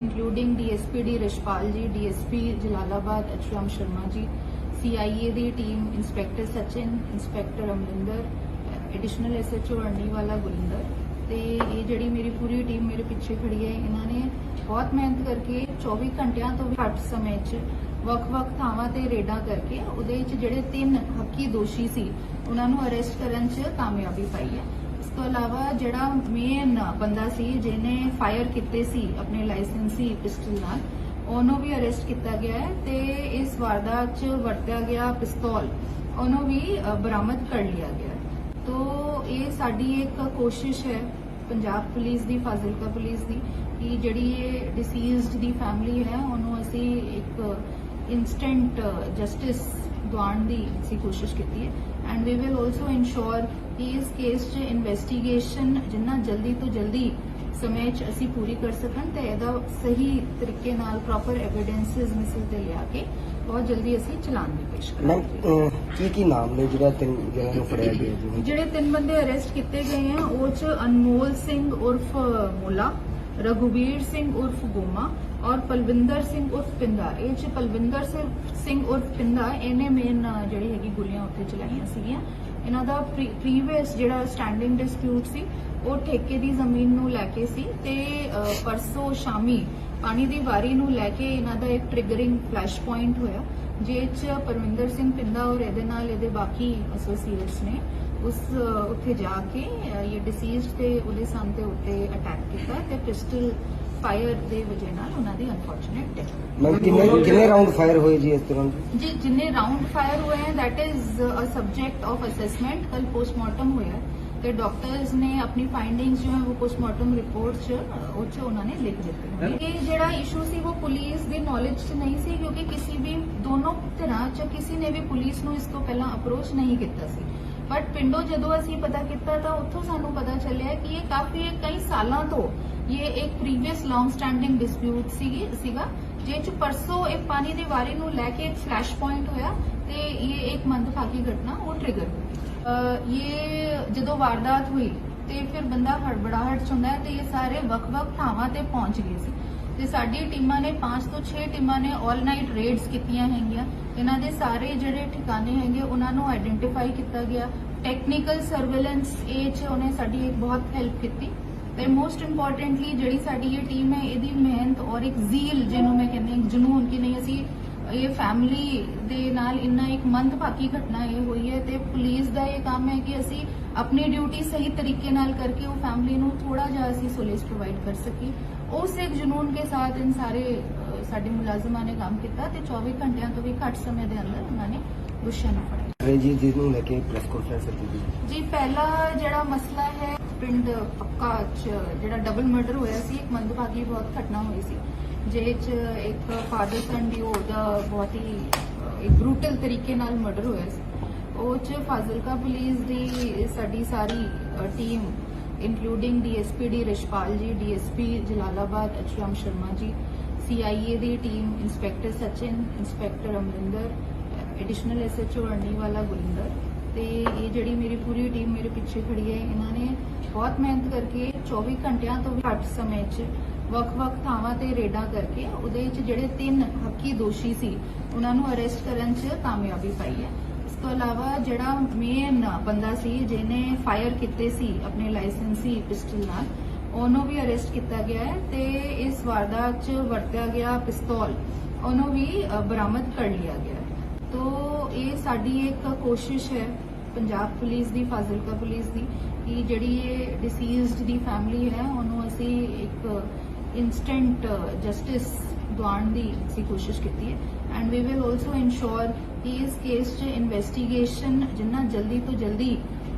ਇੰਕਲੂਡਿੰਗ DSP D Rishpal ji DSP Jalalabad ਅਚਰਮ Sharma ji CIA ਦੀ team inspector Sachin inspector Amarinder additional SHO Arniwala Gurinder ਤੇ ਇਹ ਜਿਹੜੀ ਮੇਰੀ ਪੂਰੀ team ਮੇਰੇ ਪਿੱਛੇ ਖੜੀ ਹੈ ਇਹਨਾਂ ਨੇ ਬਹੁਤ ਮਿਹਨਤ ਕਰਕੇ 24 ਘੰਟਿਆਂ ਤੋਂ ਵੀ ਘੱਟ ਸਮੇਂ 'ਚ ਵੱਖ-ਵੱਖ ਥਾਵਾਂ ਤੇ ਰੇਡਾਂ ਕਰਕੇ ਉਹਦੇ ਚ ਜਿਹੜੇ ਤਿੰਨ ਹੱਕੀ ਦੋਸ਼ੀ ਸੀ ਉਹਨਾਂ ਨੂੰ ਅਰੈਸਟ ਕਰਨ 'ਚ ਕਾਮਯਾਬੀ ਪਾਈ ਹੈ ਇਸ ਤੋਂ ਇਲਾਵਾ ਜਿਹੜਾ ਮੇਨ ਬੰਦਾ ਸੀ, ਜਿਹਨੇ ਫਾਇਰ ਕੀਤੇ ਸੀ ਆਪਣੇ ਲਾਇਸੈਂਸੀ ਪਿਸਟਲ ਨਾਲ, ਉਹਨੂੰ ਵੀ ਅਰੈਸਟ ਕੀਤਾ ਗਿਆ ਹੈ ਤੇ ਇਸ ਵਾਰਦਾਤ 'ਚ ਵਰਤਿਆ ਗਿਆ ਪਿਸਤੌਲ। ਉਹਨੂੰ ਵੀ ਬਰਾਮਦ ਕਰ ਲਿਆ ਗਿਆ ਤੋ ਇਹ ਸਾਡੀ ਇੱਕ ਕੋਸ਼ਿਸ਼ ਹੈ, ਪੰਜਾਬ ਪੁਲਿਸ ਦੀ, ਫਾਜ਼ਿਲਕਾ ਪੁਲਿਸ ਦੀ, ਕਿ ਜਿਹੜੀ ਇਹ ਡਿਸੀਜ਼ਡ ਦੀ ਫੈਮਿਲੀ ਹੈ, ਉਹਨੂੰ ਅਸੀਂ ਇੱਕ ਇਨਸਟੈਂਟ ਜਸਟਿਸ ਦਵਾਉਣ ਦੀ ਅਸੀਂ ਕੋਸ਼ਿਸ਼ ਕੀਤੀ ਹੈ। And we will also ensure ਕਿ ਇਸ ਕੇਸ 'ਚ ਇਨਵੈਸਟੀਗੇਸ਼ਨ ਜਿੰਨਾ ਜਲਦੀ ਤੋਂ ਜਲਦੀ ਸਮੇਂ 'ਚ ਅਸੀਂ ਪੂਰੀ ਕਰ ਸਕਣ ਤੇ ਇਹਦਾ ਸਹੀ ਤਰੀਕੇ ਨਾਲ ਪ੍ਰੋਪਰ ਐਵੀਡੈਂਸਸ ਮਿਸਲ ਤੇ ਲਿਆ ਕੇ ਬਹੁਤ ਜਲਦੀ ਅਸੀਂ ਚਲਾਨ ਵੀ ਪੇਸ਼ ਮੈਮ ਕਰਾਂਗੇ ਅਹ, ਕੀ ਕੀ ਨਾਮ ਨੇ ਜਿਹੜਾ ਤਿੰਨ ਜਿਹਨਾਂ ਨੂੰ ਫੜਿਆ ਗਿਆ ਜੀ? ਜਿਹੜੇ ਤਿੰਨ ਬੰਦੇ ਅਰੈਸਟ ਕੀਤੇ ਗਏ ਆ ਉਹ ਚ ਅਨਮੋਲ ਸਿੰਘ ਉਰਫ ਮੋਲਾ ਰਘੁਵੀਰ ਸਿੰਘ ਉਰਫ ਗੋਮਾ ਔਰ ਪਲਵਿੰਦਰ ਸਿੰਘ ਉਰਫ ਪਿੰਦਾ ਇਹ ਚ ਪਲਵਿੰਦਰ ਸਿੰਘ ਉਰਫ ਪਿੰਦਾ ਇਹਨੇ ਮੇਨ ਜਿਹੜੀ ਹੈਗੀ ਗੋਲੀਆਂ ਉੱਥੇ ਚਲਾਈਆਂ ਸੀਗੀਆਂ ਇਹਨਾਂ ਦਾ ਪ੍ਰੀਵੀਅਸ ਜਿਹੜਾ ਸਟੈਂਡਿੰਗ ਡਿਸਪਿਊਟ ਸੀ ਉਹ ਠੇਕੇ ਦੀ ਜ਼ਮੀਨ ਨੂੰ ਲੈ ਕੇ ਸੀ ਤੇ ਪਰਸੋ ਸ਼ਾਮੀ ਪਾਣੀ ਦੀ ਵਾਰੀ ਨੂੰ ਲੈ ਕੇ ਇਹਨਾਂ ਦਾ ਇੱਕ ਟ੍ਰਿਗਰਿੰਗ ਫਲੈਸ਼ ਪੁਆਇੰਟ ਹੋਇਆ ਜਿਹ ਚ ਪਰਵਿੰਦਰ ਸਿੰਘ ਪਿੰਦਾ ਔਰ ਇਹਦੇ ਨਾਲ ਇਹਦੇ ਬਾਕੀ ਐਸੋਸੀਏਟਸ ਨੇ ਉਸ ਉੱਥੇ ਜਾ ਕੇ ਇਹ ਡਿਸੀਜ਼ਡ ਤੇ ਉਹਦੇ ਸੰਨ ਦੇ ਉੱਤੇ ਅਟੈਕ ਕੀਤਾ ਤੇ ਪਿਸਟਲ ਫਾਇਰ ਦੇ ਵਜ੍ਹਾ ਨਾਲ ਉਹਨਾਂ ਦੀ ਅਨਫੋਰਚੂਨੇਟ ਡੈਥ ਮੈਮ ਕਿੰਨੇ ਕਿੰਨੇ ਰਾਉਂਡ ਫਾਇਰ ਹੋਏ ਜੀ ਇਸ ਤਰ੍ਹਾਂ? ਜੀ ਜਿੰਨੇ ਰਾਉਂਡ ਫਾਇਰ ਹੋਏ ਹਨ that is a subject of assessment ਕੱਲ ਪੋਸਟਮਾਰਟਮ ਹੋਇਆ ਹੈ ਤੇ ਡਾਕਟਰਸ ਨੇ ਆਪਣੀ ਫਾਈਂਡਿੰਗਸ ਜੋ ਹੈ ਉਹ ਪੋਸਟਮਾਰਟਮ ਰਿਪੋਰਟ ਚ ਉਹ ਚ ਉਹਨਾਂ ਨੇ ਲਿਖ ਦਿੱਤੇ ਇਹ ਜਿਹੜਾ ਇਸ਼ੂ ਸੀ ਉਹ ਪੁਲਿਸ ਦੀ ਨੌਲੇਜ ਚ ਨਹੀਂ ਸੀ ਕਿਉਂਕਿ ਕਿਸੇ ਵੀ ਦੋਨੋਂ ਧਿਰਾਂ ਚ ਕਿਸੇ ਨੇ ਵੀ ਪੁਲਿਸ ਨੂੰ ਇਸ ਤੋਂ ਪਹਿਲਾਂ ਅਪਰੋਚ ਨਹੀਂ ਕੀਤਾ ਸੀ। ਬਟ ਪਿੰਡੋਂ ਜਦੋਂ ਅਸੀਂ ਪਤਾ ਕੀਤਾ ਤਾਂ ਉੱਥੋਂ ਸਾਨੂੰ ਪਤਾ ਚੱਲਿਆ ਕਿ ਇਹ ਕਾਫੀ ਕਈ ਸਾਲਾਂ ਤੋਂ ਇਹ ਇੱਕ ਪ੍ਰੀਵੀਅਸ ਲੌਂਗ ਸਟੈਂਡਿੰਗ ਡਿਸਪਿਊਟ ਸੀਗੀ, ਸੀਗਾ, ਜਿਹ ਚ ਪਰਸੋਂ ਇੱਕ ਪਾਣੀ ਦੀ ਵਾਰੀ ਨੂੰ ਲੈ ਕੇ ਇੱਕ ਫਲੈਸ਼ ਪੁਆਇੰਟ ਹੋਇਆ ਤੇ ਇਹ ਇੱਕ ਮੰਦਭਾਗੀ ਘਟਨਾ ਉਹ ਟ੍ਰਿਗਰ ਹੋਈ ਇਹ ਜਦੋਂ ਵਾਰਦਾਤ ਹੋਈ ਤੇ ਫਿਰ ਬੰਦਾ ਹੜਬੜਾਹਟ ਚ ਹੁੰਦਾ ਹੈ ਤੇ ਇਹ ਸਾਰੇ ਵੱਖ-ਵੱਖ ਥਾਵਾਂ ਤੇ ਪਹੁੰਚ ਗਏ ਸੀ। ਤੇ ਸਾਡੀ ਟੀਮਾਂ ਨੇ 5 ਤੋਂ 6 ਟੀਮਾਂ ਨੇ 올 ਨਾਈਟ ਰੇਡਸ ਕੀਤੀਆਂ ਹੈਗੀਆਂ। ਇਹਨਾਂ ਦੇ ਸਾਰੇ ਜਿਹੜੇ ਠਿਕਾਣੇ ਹੈਗੇ, ਉਹਨਾਂ ਨੂੰ ਆਇਡੈਂਟੀਫਾਈ ਕੀਤਾ ਗਿਆ। ਟੈਕਨੀਕਲ ਸਰਵੇਲੈਂਸ ਇਹ ਚ ਉਹਨੇ ਸਾਡੀ ਇੱਕ ਬਹੁਤ ਹੈਲਪ ਕੀਤੀ। ਤੇ ਮੋਸਟ ਇੰਪੋਰਟੈਂਟਲੀ ਜਿਹੜੀ ਸਾਡੀ ਇਹ ਟੀਮ ਹੈ, ਇਹਦੀ ਮਿਹਨਤ ਔਰ ਇੱਕ ਜ਼ੀਲ ਜਿਹਨੂੰ ਮੈਂ ਕਹਿੰਦੀ ਹਾਂ ਜਨੂਨ ਕਿ ਨਹੀਂ, ਅਸੀਂ ਇਹ ਫੈਮਿਲੀ ਦੇ ਨਾਲ ਇੰਨਾ ਇੱਕ ਮੰਦਭਾਗੀ ਘਟਨਾ ਇਹ ਹੋਈ ਹੈ ਤੇ ਪੁਲਿਸ ਦਾ ਇਹ ਕੰਮ ਹੈ ਕਿ ਅਸੀਂ ਆਪਣੀ ਡਿਊਟੀ ਸਹੀ ਤਰੀਕੇ ਨਾਲ ਕਰਕੇ ਉਹ ਫੈਮਿਲੀ ਨੂੰ ਥੋੜਾ ਜਿਹਾ ਅਸੀਂ ਸੋਲੇਸ ਪ੍ਰੋਵਾਈਡ ਕਰ ਸਕੀ ਉਸ ਇੱਕ ਜਨੂਨ ਕੇ ਸਾਥ ਇਨ ਸਾਰੇ ਸਾਡੇ ਮੁਲਾਜ਼ਮਾਂ ਨੇ ਕੰਮ ਕੀਤਾ ਤੇ 24 ਘੰਟਿਆਂ ਤੋਂ ਵੀ ਘੱਟ ਸਮੇਂ ਦੇ ਅੰਦਰ ਉਹਨਾਂ ਨੇ ਦੋਸ਼ੀਆਂ ਨੂੰ ਫੜਿਆ। ਰਣਜੀਤ ਜੀ ਨੂੰ ਲੈ ਕੇ ਪ੍ਰੈਸ ਕਾਨਫਰੰਸ ਕੀਤੀ ਜੀ ਜੀ ਪਹਿਲਾ ਜਿਹੜਾ ਮਸਲਾ ਹੈ ਪਿੰਡ ਪੱਕਾ ਚ ਜਿਹੜਾ ਡਬਲ ਮਰਡਰ ਹੋਇਆ ਸੀ ਇੱਕ ਮੰਦਭਾਗੀ ਬਹੁਤ ਘਟਨਾ ਹੋਈ ਸੀ। ਜਿਹਦੇ ਚ ਇੱਕ ਫਾਦਰ ਸਨ ਦੀ ਉਹਦਾ ਬਹੁਤ ਹੀ ਇੱਕ ਬਰੂਟਲ ਤਰੀਕੇ ਨਾਲ ਮਰਡਰ ਹੋਇਆ ਸੀ। ਉਹ ਚ ਫਾਜ਼ਿਲਕਾ ਪੁਲਿਸ ਦੀ ਸਾਡੀ ਸਾਰੀ team including DSP D Rishpal ji DSP Jalalabad Acharam Sharma ji CIA ਦੀ team inspector Sachin inspector Amarinder additional SHO Arniwala Gurinder ਤੇ ਇਹ ਜਿਹੜੀ ਮੇਰੀ ਪੂਰੀ ਟੀਮ ਮੇਰੇ ਪਿੱਛੇ ਖੜੀ ਹੈ, ਇਹਨਾਂ ਨੇ ਬਹੁਤ ਮਿਹਨਤ ਕਰਕੇ 24 ਘੰਟਿਆਂ ਤੋਂ ਵੀ ਘੱਟ ਸਮੇਂ 'ਚ ਵੱਖ-ਵੱਖ ਥਾਵਾਂ ਤੇ ਰੇਡਾਂ ਕਰਕੇ ਉਹਦੇ ਚ ਜਿਹੜੇ ਤਿੰਨ ਹੱਕੀ ਦੋਸ਼ੀ ਸੀ, ਉਹਨਾਂ ਨੂੰ ਅਰੈਸਟ ਕਰਨ 'ਚ ਕਾਮਯਾਬੀ ਪਾਈ ਹੈ। ਇਸ ਤੋਂ ਇਲਾਵਾ ਜਿਹੜਾ ਮੇਨ ਬੰਦਾ ਸੀ, ਜਿਹਨੇ ਫਾਇਰ ਕੀਤੇ ਸੀ ਆਪਣੇ ਲਾਇਸੈਂਸੀ ਪਿਸਟਲ ਨਾਲ, ਉਹਨੂੰ ਵੀ ਅਰੈਸਟ ਕੀਤਾ ਗਿਆ ਹੈ ਤੇ ਇਸ ਵਾਰਦਾਤ 'ਚ ਵਰਤਿਆ ਗਿਆ ਪਿਸਤੌਲ, ਉਹਨੂੰ ਵੀ ਬਰਾਮਦ ਕਰ ਲਿਆ ਗਿਆ ਹੈ। ਤੋ ਇਹ ਸਾਡੀ ਇੱਕ ਕੋਸ਼ਿਸ਼ ਹੈ ਪੰਜਾਬ ਪੁਲਿਸ ਦੀ, ਫਾਜ਼ਿਲਕਾ ਪੁਲਿਸ ਦੀ, ਕਿ ਜਿਹੜੀ ਇਹ ਡਿਸੀਜ਼ਡ ਦੀ ਫੈਮਿਲੀ ਹੈ, ਉਹਨੂੰ ਅਸੀਂ ਇੱਕ ਇਨਸਟੈਂਟ ਜਸਟਿਸ ਦਿਵਾਉਣ ਦੀ ਅਸੀਂ ਕੋਸ਼ਿਸ਼ ਕੀਤੀ ਹੈ। And we will also ensure ਕਿ ਇਸ ਕੇਸ 'ਚ ਇਨਵੈਸਟੀਗੇਸ਼ਨ ਜਿੰਨਾ ਜਲਦੀ ਤੋਂ ਜਲਦੀ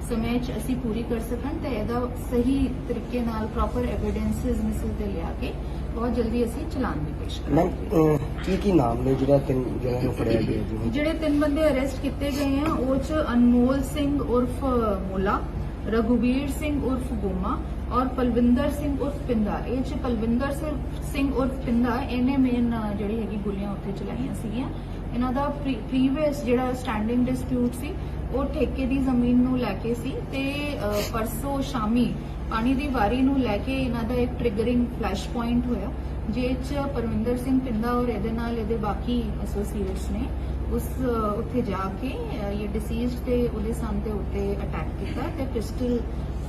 ਸਮੇਂ 'ਚ ਅਸੀਂ ਪੂਰੀ ਕਰ ਸਕਣ ਤੇ ਇਹਦਾ ਸਹੀ ਤਰੀਕੇ ਨਾਲ ਪ੍ਰੋਪਰ ਐਵੀਡੈਂਸਸ ਮਿਸਲ ਤੇ ਲਿਆ ਕੇ ਬਹੁਤ ਜਲਦੀ ਅਸੀਂ ਚਲਾਨ ਵੀ ਪੇਸ਼ ਕਰਾਂਗੇ। ਕੀ ਕੀ ਨਾਮ ਨੇ ਜਿਹੜਾ ਤਿੰਨ ਜਿਹਨਾਂ ਨੂੰ ਫੜਿਆ ਗਿਆ ਜੀ? ਜਿਹੜੇ ਤਿੰਨ ਬੰਦੇ ਅਰੈਸਟ ਕੀਤੇ ਗਏ ਆ, ਉਹ ਚ ਅਨਮੋਲ ਸਿੰਘ ਉਰਫ ਮੋਲਾ, ਰਘੁਵੀਰ ਸਿੰਘ ਉਰਫ ਗੋਮਾ ਔਰ ਪਲਵਿੰਦਰ ਸਿੰਘ ਉਰਫ ਪਿੰਦਾ। ਇਹ ਚ ਪਲਵਿੰਦਰ ਸਿੰਘ ਉਰਫ ਪਿੰਦਾ, ਇਹਨੇ ਮੇਨ ਜਿਹੜੀ ਹੈਗੀ ਗੋਲੀਆਂ ਉੱਥੇ ਚਲਾਈਆਂ ਸੀਗੀਆਂ। ਇਹਨਾਂ ਦਾ ਪ੍ਰੀਵੀਅਸ ਜਿਹੜਾ ਸਟੈਂਡਿੰਗ ਡਿਸਪਿਊਟ ਸੀ ਉਹ ਠੇਕੇ ਦੀ ਜ਼ਮੀਨ ਨੂੰ ਲੈ ਕੇ ਸੀ ਤੇ ਪਰਸੋ ਸ਼ਾਮੀ ਪਾਣੀ ਦੀ ਵਾਰੀ ਨੂੰ ਲੈ ਕੇ ਇਹਨਾਂ ਦਾ ਇੱਕ ਟ੍ਰਿਗਰਿੰਗ ਫਲੈਸ਼ ਪੁਆਇੰਟ ਹੋਇਆ ਜਿਹਚ ਪਰਮਿੰਦਰ ਸਿੰਘ ਪਿੰਦਾ ਔਰ ਇਹਦੇ ਨਾਲ ਇਹਦੇ ਬਾਕੀ ਐਸੋਸੀਏਟਸ ਨੇ ਉਸ ਉੱਥੇ ਜਾ ਕੇ ਇਹ ਡਿਸੀਜ਼ ਤੇ ਉਹਦੇ ਸੰਤੇ ਉੱਤੇ ਅਟੈਕ ਕੀਤਾ ਤੇ ਪਿਸਟਲ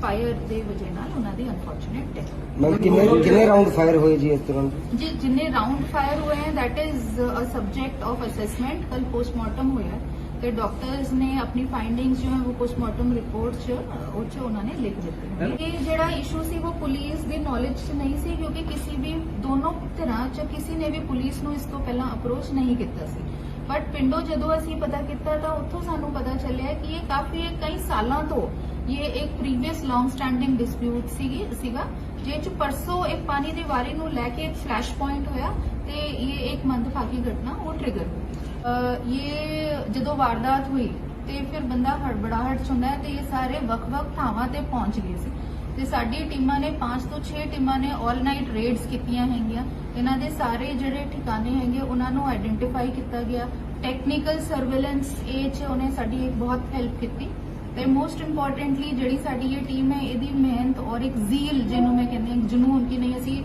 ਫਾਇਰ ਦੇ ਵਜ੍ਹਾ ਨਾਲ ਉਹਨਾਂ ਦੀ ਅਨਫੋਰਚੂਨੇਟ ਡੈਥ ਮੈਂ ਕਿੰਨੇ ਕਿੰਨੇ ਰਾਉਂਡ ਫਾਇਰ ਹੋਏ ਜੀ ਇਸ ਤਰ੍ਹਾਂ? ਜੀ ਜਿੰਨੇ ਰਾਉਂਡ ਫਾਇਰ ਹੋਏ ਹੈ that is a subject of assessment ਕੱਲ ਪੋਸਟਮਾਰਟਮ ਹੋਇਆ। ਤੇ ਡਾਕਟਰਸ ਨੇ ਆਪਣੀ ਫਾਈਂਡਿੰਗਸ ਜੋ ਹੈ ਉਹ ਪੋਸਟਮਾਰਟਮ ਰਿਪੋਰਟ ਚ ਉਹ ਚ ਉਹਨਾਂ ਨੇ ਲਿਖ ਦਿੱਤੇ। ਇਹ ਜਿਹੜਾ ਇਸ਼ੂ ਸੀ ਉਹ ਪੁਲਿਸ ਦੀ ਨੌਲੇਜ ਚ ਨਹੀਂ ਸੀ ਕਿਉਂਕਿ ਕਿਸੇ ਵੀ ਦੋਨੋਂ ਧਿਰਾਂ ਚ ਕਿਸੇ ਨੇ ਵੀ ਪੁਲਿਸ ਨੂੰ ਇਸ ਤੋਂ ਪਹਿਲਾਂ ਅਪਰੋਚ ਨਹੀਂ ਕੀਤਾ ਸੀ। ਬਟ ਪਿੰਡੋਂ ਜਦੋਂ ਅਸੀਂ ਪਤਾ ਕੀਤਾ ਤਾਂ ਉੱਥੋਂ ਸਾਨੂੰ ਪਤਾ ਚੱਲਿਆ ਕਿ ਇਹ ਕਾਫੀ ਕਈ ਸਾਲਾਂ ਤੋਂ ਇਹ ਇੱਕ ਪ੍ਰੀਵੀਅਸ ਲੌਂਗ ਸਟੈਂਡਿੰਗ ਡਿਸਪਿਊਟ ਸੀਗੀ ਸੀਗਾ ਜਿਹ ਚ ਪਰਸੋਂ ਇੱਕ ਪਾਣੀ ਦੀ ਵਾਰੀ ਨੂੰ ਲੈ ਕੇ ਇੱਕ ਫਲੈਸ਼ ਪੁਆਇੰਟ ਹੋਇਆ ਤੇ ਇਹ ਇੱਕ ਮੰਦਭਾਗੀ ਘਟਨਾ ਉਹ ਟ੍ਰਿਗਰ ਹੋਈ। ਇਹ ਜਦੋਂ ਵਾਰਦਾਤ ਹੋਈ ਤੇ ਫਿਰ ਬੰਦਾ ਹੜਬੜਾਹਟ ਚ ਹੁੰਦਾ ਤੇ ਇਹ ਸਾਰੇ ਵੱਖ-ਵੱਖ ਥਾਵਾਂ ਤੇ ਪਹੁੰਚ ਗਏ ਸੀ। ਤੇ ਸਾਡੀ ਟੀਮਾਂ ਨੇ 5 ਤੋਂ 6 ਟੀਮਾਂ ਨੇ 올 ਨਾਈਟ ਰੇਡਸ ਕੀਤੀਆਂ ਹੈਗੀਆਂ। ਇਹਨਾਂ ਦੇ ਸਾਰੇ ਜਿਹੜੇ ਠਿਕਾਣੇ ਹੈਗੇ, ਉਹਨਾਂ ਨੂੰ ਆਇਡੈਂਟੀਫਾਈ ਕੀਤਾ ਗਿਆ। ਟੈਕਨੀਕਲ ਸਰਵੇਲੈਂਸ ਇਹ ਚ ਉਹਨੇ ਸਾਡੀ ਇੱਕ ਬਹੁਤ ਹੈਲਪ ਕੀਤੀ। ਤੇ ਮੋਸਟ ਇੰਪੋਰਟੈਂਟਲੀ ਜਿਹੜੀ ਸਾਡੀ ਇਹ ਟੀਮ ਹੈ, ਇਹਦੀ ਮਿਹਨਤ ਔਰ ਇੱਕ ਜ਼ੀਲ ਜਿਹਨੂੰ ਮੈਂ ਕਹਿੰਦੀ ਹਾਂ ਜਨੂਨ ਕਿ ਨਹੀਂ, ਅਸੀਂ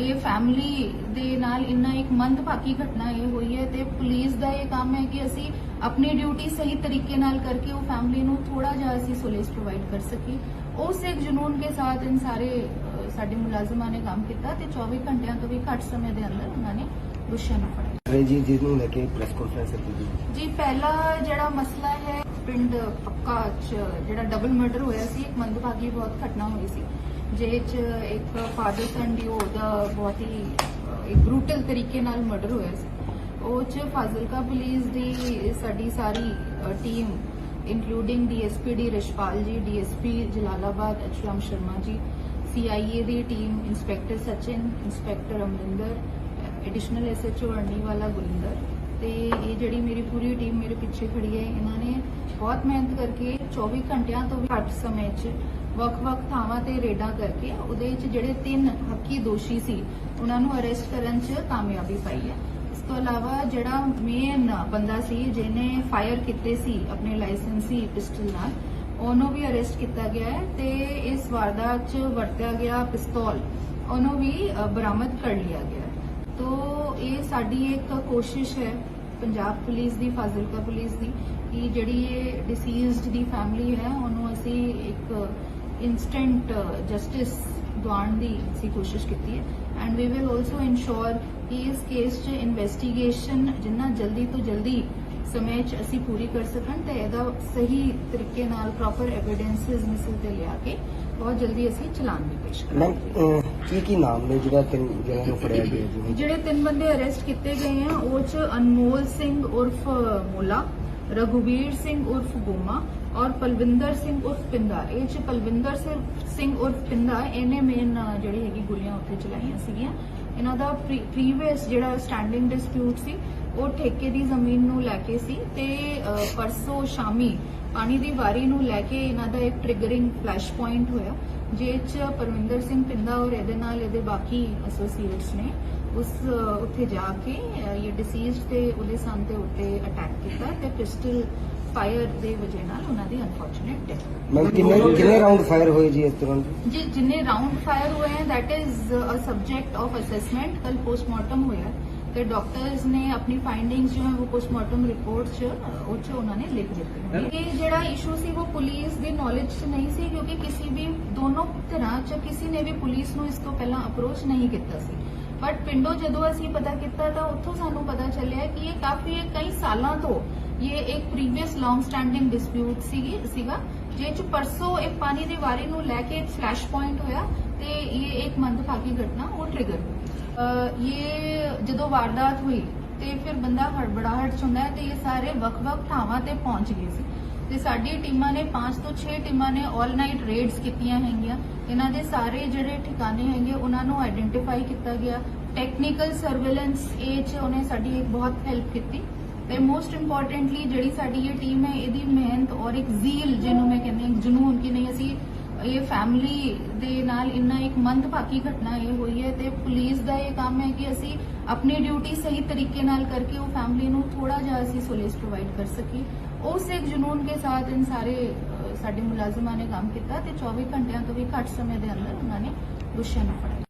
ਇਹ ਫੈਮਿਲੀ ਦੇ ਨਾਲ ਇੰਨਾ ਇੱਕ ਮੰਦਭਾਗੀ ਘਟਨਾ ਇਹ ਹੋਈ ਹੈ ਤੇ ਪੁਲਿਸ ਦਾ ਇਹ ਕੰਮ ਹੈ ਕਿ ਅਸੀਂ ਆਪਣੀ ਡਿਊਟੀ ਸਹੀ ਤਰੀਕੇ ਨਾਲ ਕਰਕੇ ਉਹ ਫੈਮਿਲੀ ਨੂੰ ਥੋੜਾ ਜਿਹਾ ਅਸੀਂ ਸੋਲੇਸ ਪ੍ਰੋਵਾਈਡ ਕਰ ਸਕੀਏ। ਉਸ ਇੱਕ ਜਨੂਨ ਕੇ ਸਾਥ ਇਨ ਸਾਰੇ ਸਾਡੇ ਮੁਲਾਜ਼ਮਾਂ ਨੇ ਕੰਮ ਕੀਤਾ ਤੇ 24 ਘੰਟਿਆਂ ਤੋਂ ਵੀ ਘੱਟ ਸਮੇਂ ਦੇ ਅੰਦਰ ਉਹਨਾਂ ਨੇ ਦੋਸ਼ੀਆਂ ਨੂੰ ਫੜਿਆ। ਜੀ ਜਿਸ ਨੂੰ ਲੈ ਕੇ ਪ੍ਰੈਸ ਕਾਨਫਰੰਸ ਗਈ ਜੀ। ਪਹਿਲਾ ਜਿਹੜਾ ਮਸਲਾ ਹੈ ਪਿੰਡ ਪੱਕਾ ਚ ਜਿਹੜਾ ਡਬਲ ਮਰਡਰ ਹੋਇਆ ਸੀ ਇੱਕ ਮੰਦਭਾਗੀ ਬਹੁਤ ਘਟਨਾ ਹੋਈ ਸੀ। ਜਿਹਦੇ ਚ ਇੱਕ ਫਾਦਰ ਸਨ ਦੀ ਉਹਦਾ ਬਹੁਤ ਹੀ ਅਹ, ਇੱਕ ਬਰੂਟਲ ਤਰੀਕੇ ਨਾਲ ਮਰਡਰ ਹੋਇਆ ਸੀ। ਉਹ ਚ ਫਾਜ਼ਿਲਕਾ ਪੁਲਿਸ ਦੀ ਸਾਡੀ ਸਾਰੀ team including DSP D Rishpal ji DSP Jalalabad Acharam Sharma ji CIA ਦੀ team inspector Sachin inspector Amarinder additional SHO Arniwala Gurinder. ਤੇ ਇਹ ਜਿਹੜੀ ਮੇਰੀ ਪੂਰੀ ਟੀਮ ਮੇਰੇ ਪਿੱਛੇ ਖੜੀ ਹੈ ਇਹਨਾਂ ਨੇ ਬਹੁਤ ਮਿਹਨਤ ਕਰਕੇ 24 ਘੰਟਿਆਂ ਤੋਂ ਵੀ ਘੱਟ ਸਮੇਂ 'ਚ ਵੱਖ-ਵੱਖ ਥਾਵਾਂ ਤੇ ਰੇਡਾਂ ਕਰਕੇ ਉਹਦੇ ਵਿੱਚ ਜਿਹੜੇ ਤਿੰਨ ਹੱਕੀ ਦੋਸ਼ੀ ਸੀ, ਉਹਨਾਂ ਨੂੰ ਅਰੈਸਟ ਕਰਨ 'ਚ ਕਾਮਯਾਬੀ ਪਾਈ ਹੈ। ਇਸ ਤੋਂ ਇਲਾਵਾ ਜਿਹੜਾ ਮੇਨ ਬੰਦਾ ਸੀ, ਜਿਹਨੇ ਫਾਇਰ ਕੀਤੇ ਸੀ ਆਪਣੇ ਲਾਇਸੈਂਸੀ ਪਿਸਟਲ ਨਾਲ, ਉਹਨੂੰ ਵੀ ਅਰੈਸਟ ਕੀਤਾ ਗਿਆ ਹੈ ਤੇ ਇਸ ਵਾਰਦਾਤ 'ਚ ਵਰਤਿਆ ਗਿਆ ਪਿਸਤੌਲ, ਉਹਨੂੰ ਵੀ ਬਰਾਮਦ ਕਰ ਲਿਆ ਗਿਆ ਤੋ ਇਹ ਸਾਡੀ ਇੱਕ ਕੋਸ਼ਿਸ਼ ਹੈ, ਪੰਜਾਬ ਪੁਲਿਸ ਦੀ, ਫਾਜ਼ਿਲਕਾ ਪੁਲਿਸ ਦੀ, ਕਿ ਜਿਹੜੀ ਇਹ ਡਿਸੀਜ਼ਡ ਦੀ ਫੈਮਿਲੀ ਹੈ, ਉਹਨੂੰ ਅਸੀਂ ਇੱਕ ਇਨਸਟੈਂਟ ਜਸਟਿਸ ਦਿਵਾਉਣ ਦੀ ਅਸੀਂ ਕੋਸ਼ਿਸ਼ ਕੀਤੀ ਹੈ and we will also ensure ਕਿ ਇਸ ਕੇਸ 'ਚ ਇਨਵੈਸਟੀਗੇਸ਼ਨ ਜਿੰਨਾ ਜਲਦੀ ਤੋਂ ਜਲਦੀ ਸਮੇਂ 'ਚ ਅਸੀਂ ਪੂਰੀ ਕਰ ਸਕਣ ਤੇ ਇਹਦਾ ਸਹੀ ਤਰੀਕੇ ਨਾਲ ਪ੍ਰੋਪਰ ਐਵੀਡੈਂਸਸ ਮਿਸਲ ਤੇ ਲਿਆ ਕੇ ਬਹੁਤ ਜਲਦੀ ਅਸੀਂ ਚਲਾਨ ਵੀ ਪੇਸ਼ ਕਰਾਂਗੇ ਕੀ ਕੀ ਨਾਮ ਨੇ ਜਿਹੜਾ ਤਿੰਨ ਜਿਹੜਾ ਨੂੰ ਫੜਿਆ ਗਿਆ ਜੀ ਜਿਹੜੇ ਤਿੰਨ ਬੰਦੇ ਅਰੈਸਟ ਕੀਤੇ ਗਏ ਆ ਉਹ ਚ ਅਨਮੋਲ ਸਿੰਘ ਉਰਫ ਮੋਲਾ ਰਘੁਵੀਰ ਸਿੰਘ ਉਰਫ ਗੋਮਾ ਔਰ ਪਲਵਿੰਦਰ ਸਿੰਘ ਉਰਫ ਪਿੰਦਾ ਇਹ ਚ ਪਲਵਿੰਦਰ ਸਿੰਘ ਉਰਫ ਪਿੰਦਾ ਇਹਨੇ ਮੇਨ ਜਿਹੜੀ ਹੈਗੀ ਗੋਲੀਆਂ ਉੱਥੇ ਚਲਾਈਆਂ ਸੀਗੀਆਂ। ਇਹਨਾਂ ਦਾ ਪ੍ਰੀਵੀਅਸ ਜਿਹੜਾ ਸਟੈਂਡਿੰਗ ਡਿਸਪਿਊਟ ਸੀ ਉਹ ਠੇਕੇ ਦੀ ਜ਼ਮੀਨ ਨੂੰ ਲੈ ਕੇ ਸੀ ਤੇ ਅ, ਪਰਸੋਂ ਸ਼ਾਮੀ ਪਾਣੀ ਦੀ ਵਾਰੀ ਨੂੰ ਲੈ ਕੇ ਇਹਨਾਂ ਦਾ ਇੱਕ ਟ੍ਰਿਗਰਿੰਗ ਫਲੈਸ਼ ਪੁਆਇੰਟ ਹੋਇਆ ਜਿਹ ਚ ਪਰਵਿੰਦਰ ਸਿੰਘ ਪਿੰਦਾ ਔਰ ਇਹਦੇ ਨਾਲ ਇਹਦੇ ਬਾਕੀ ਐਸੋਸੀਏਟਸ ਨੇ ਉਸ ਅ, ਉੱਥੇ ਜਾ ਕੇ ਇਹ ਡਿਸੀਜ਼ਡ ਤੇ ਉਹਦੇ ਸਨ ਦੇ ਉੱਤੇ ਅਟੈਕ ਕੀਤਾ ਤੇ ਪਿਸਟਲ ਫਾਇਰ ਦੇ ਵਜ੍ਹਾ ਨਾਲ ਉਹਨਾਂ ਦੀ ਅਨਫੋਰਚੂਨੇਟ ਡੈਥ ਮੈਂ ਕਿੰਨੇ ਕਿੰਨੇ ਰਾਉਂਡ ਫਾਇਰ ਹੋਏ ਜੀ ਇਸ ਦੌਰਾਨ ਜੇ ਜਿੰਨੇ ਰਾਉਂਡ ਫਾਇਰ ਹੋਏ ਹੈ that is a subject of assessment ਕੱਲ ਪੋਸਟਮਾਰਟਮ ਹੋਇਆ ਤੇ ਡਾਕਟਰਸ ਨੇ ਆਪਣੀ ਫਾਈਂਡਿੰਗਸ ਜੋ ਹੈ ਉਹ ਪੋਸਟਮਾਰਟਮ ਰਿਪੋਰਟ ਉਹ ਚ ਉਹਨਾਂ ਨੇ ਲਿਖ ਦਿੱਤੇ ਨੇ। ਜਿਹੜਾ ਇਸ਼ੂ ਸੀ ਉਹ ਪੁਲਿਸ ਦੀ ਨੌਲੇਜ ਚ ਨਹੀਂ ਸੀ ਕਿਉਂਕਿ ਕਿਸੇ ਵੀ ਦੋਨੋਂ ਤਰ੍ਹਾਂ ਚ ਕਿਸੇ ਨੇ ਵੀ ਪੁਲਿਸ ਨੂੰ ਇਸ ਤੋਂ ਪਹਿਲਾਂ ਅਪਰੋਚ ਨਹੀਂ ਕੀਤਾ ਸੀ। ਬਟ ਪਿੰਡੋਂ ਜਦੋਂ ਅਸੀਂ ਪਤਾ ਕੀਤਾ ਤਾਂ ਉੱਥੋਂ ਸਾਨੂੰ ਪਤਾ ਚੱਲਿਆ ਕਿ ਇਹ ਕਾਫੀ ਕਈ ਸਾਲਾਂ ਤੋਂ ਇਹ ਇੱਕ ਪ੍ਰੀਵੀਅਸ ਲੌਂਗ ਸਟੈਂਡਿੰਗ ਡਿਸਪਿਊਟ ਸੀਗੀ, ਸੀਗਾ ਜਿਹ ਚ ਪਰਸੋਂ ਇੱਕ ਪਾਣੀ ਦੇ ਵਾਰੀ ਨੂੰ ਲੈ ਕੇ ਇੱਕ ਫਲੈਸ਼ ਪੁਆਇੰਟ ਹੋਇਆ ਤੇ ਇਹ ਇੱਕ ਮੰਦਭਾਗੀ ਘਟਨਾ ਉਹ ਟ੍ਰਿਗਰ ਇਹ ਜਦੋਂ ਵਾਰਦਾਤ ਹੋਈ ਤੇ ਫਿਰ ਬੰਦਾ ਹੜਬੜਾਹਟ ਚ ਹੁੰਦਾ ਹੈ ਤੇ ਇਹ ਸਾਰੇ ਵੱਖ-ਵੱਖ ਥਾਵਾਂ ਤੇ ਪਹੁੰਚ ਗਏ ਸੀ। ਤੇ ਸਾਡੀ ਟੀਮਾਂ ਨੇ 5 ਤੋਂ 6 ਟੀਮਾਂ ਨੇ 올 ਨਾਈਟ ਰੇਡਸ ਕੀਤੀਆਂ ਹੈਗੀਆਂ। ਇਹਨਾਂ ਦੇ ਸਾਰੇ ਜਿਹੜੇ ਠਿਕਾਣੇ ਹੈਗੇ, ਉਹਨਾਂ ਨੂੰ ਆਇਡੈਂਟੀਫਾਈ ਕੀਤਾ ਗਿਆ। ਟੈਕਨੀਕਲ ਸਰਵੇਲੈਂਸ ਇਹ ਚ ਉਹਨੇ ਸਾਡੀ ਇੱਕ ਬਹੁਤ ਹੈਲਪ ਕੀਤੀ। ਤੇ ਮੋਸਟ ਇੰਪੋਰਟੈਂਟਲੀ ਜਿਹੜੀ ਸਾਡੀ ਇਹ ਟੀਮ ਹੈ, ਇਹਦੀ ਮਿਹਨਤ ਔਰ ਇੱਕ ਜ਼ੀਲ ਜਿਹਨੂੰ ਮੈਂ ਕਹਿੰਦੀ ਹਾਂ ਜਨੂਨ ਕਿ ਨਹੀਂ ਅਸੀਂ ਇਹ ਫੈਮਿਲੀ ਦੇ ਨਾਲ ਇੰਨਾ ਇੱਕ ਮੰਦਭਾਗੀ ਘਟਨਾ ਇਹ ਹੋਈ ਹੈ ਤੇ ਪੁਲਿਸ ਦਾ ਇਹ ਕੰਮ ਹੈ ਕਿ ਅਸੀਂ ਆਪਣੀ ਡਿਊਟੀ ਸਹੀ ਤਰੀਕੇ ਨਾਲ ਕਰਕੇ ਉਹ ਫੈਮਿਲੀ ਨੂੰ ਥੋੜਾ ਜਿਹਾ ਅਸੀਂ ਸੋਲੇਸ ਪ੍ਰੋਵਾਈਡ ਕਰ ਸਕੀਏ। ਉਸ ਇੱਕ ਜਨੂਨ ਕੇ ਸਾਥ ਇਨ ਸਾਰੇ ਸਾਡੇ ਮੁਲਾਜ਼ਮਾਂ ਨੇ ਕੰਮ ਕੀਤਾ ਤੇ 24 ਘੰਟਿਆਂ ਤੋਂ ਵੀ ਘੱਟ ਸਮੇਂ ਦੇ ਅੰਦਰ ਉਹਨਾਂ ਨੇ ਦੋਸ਼ੀਆਂ ਨੂੰ ਫੜਿਆ